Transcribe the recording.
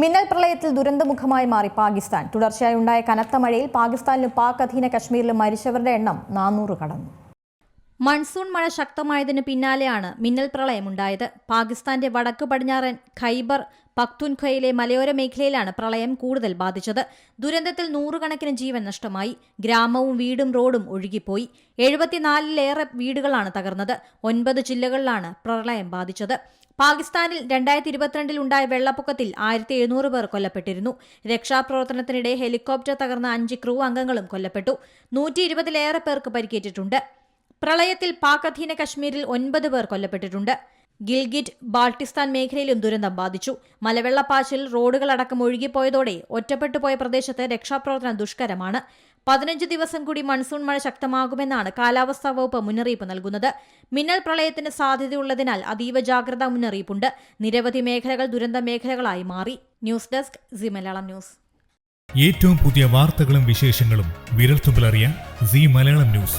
മിന്നൽ പ്രളയത്തിൽ ദുരന്തമുഖമായി മാറി പാകിസ്ഥാൻ. തുടർച്ചയായി ഉണ്ടായ കനത്ത മഴയിൽ പാകിസ്ഥാനിലും പാക് അധീന കശ്മീരിലും മരിച്ചവരുടെ എണ്ണം നാനൂറ് കടന്നു. മൺസൂൺ മഴ ശക്തമായതിനു പിന്നാലെയാണ് മിന്നൽ പ്രളയമുണ്ടായത്. പാകിസ്ഥാന്റെ വടക്ക് പടിഞ്ഞാറൻ ഖൈബർ പക്തുൻഖയിലെ മലയോര മേഖലയിലാണ് പ്രളയം കൂടുതൽ ബാധിച്ചത്. ദുരന്തത്തിൽ നൂറുകണക്കിന് ജീവൻ നഷ്ടമായി. ഗ്രാമവും വീടും റോഡും ഒഴുകിപ്പോയി. എഴുപത്തിനാലിലേറെ വീടുകളാണ് തകർന്നത്. ഒൻപത് ജില്ലകളിലാണ് പ്രളയം ബാധിച്ചത്. പാകിസ്ഥാനിൽ രണ്ടായിരത്തി ഇരുപത്തിരണ്ടിൽ ഉണ്ടായ വെള്ളപ്പൊക്കത്തിൽ ആയിരത്തി എഴുന്നൂറ് പേർ കൊല്ലപ്പെട്ടിരുന്നു. രക്ഷാപ്രവർത്തനത്തിനിടെ ഹെലികോപ്റ്റർ തകർന്ന അഞ്ച് ക്രൂ അംഗങ്ങളും കൊല്ലപ്പെട്ടു. നൂറ്റി ഇരുപതിലേറെ പേർക്ക് പരിക്കേറ്റിട്ടുണ്ട്. പ്രളയത്തിൽ പാക് അധീന കശ്മീരിൽ ഒൻപത് പേർ കൊല്ലപ്പെട്ടിട്ടുണ്ട്. ഗിൽഗിറ്റ് ബാൾട്ടിസ്ഥാൻ മേഖലയിലും ദുരന്തം ബാധിച്ചു. മലവെള്ളപ്പാച്ചിൽ റോഡുകളടക്കം ഒഴുകിപ്പോയതോടെ ഒറ്റപ്പെട്ടുപോയ പ്രദേശത്ത് രക്ഷാപ്രവർത്തനം ദുഷ്കരമാണ്. പതിനഞ്ച് ദിവസം കൂടി മൺസൂൺ മഴ ശക്തമാകുമെന്നാണ് കാലാവസ്ഥാ വകുപ്പ് മുന്നറിയിപ്പ് നൽകുന്നത്. മിന്നൽ പ്രളയത്തിന് സാധ്യതയുള്ളതിനാൽ അതീവ ജാഗ്രതാ മുന്നറിയിപ്പുണ്ട്. നിരവധി മേഖലകൾ ദുരന്ത മേഖലകളായി മാറി. News desk Zee Malayalam news. ഏറ്റവും പുതിയ വാർത്തകളും വിശേഷങ്ങളും വിരൽത്തുമ്പിലറിയാൻ സി മലയാളം ന്യൂസ്.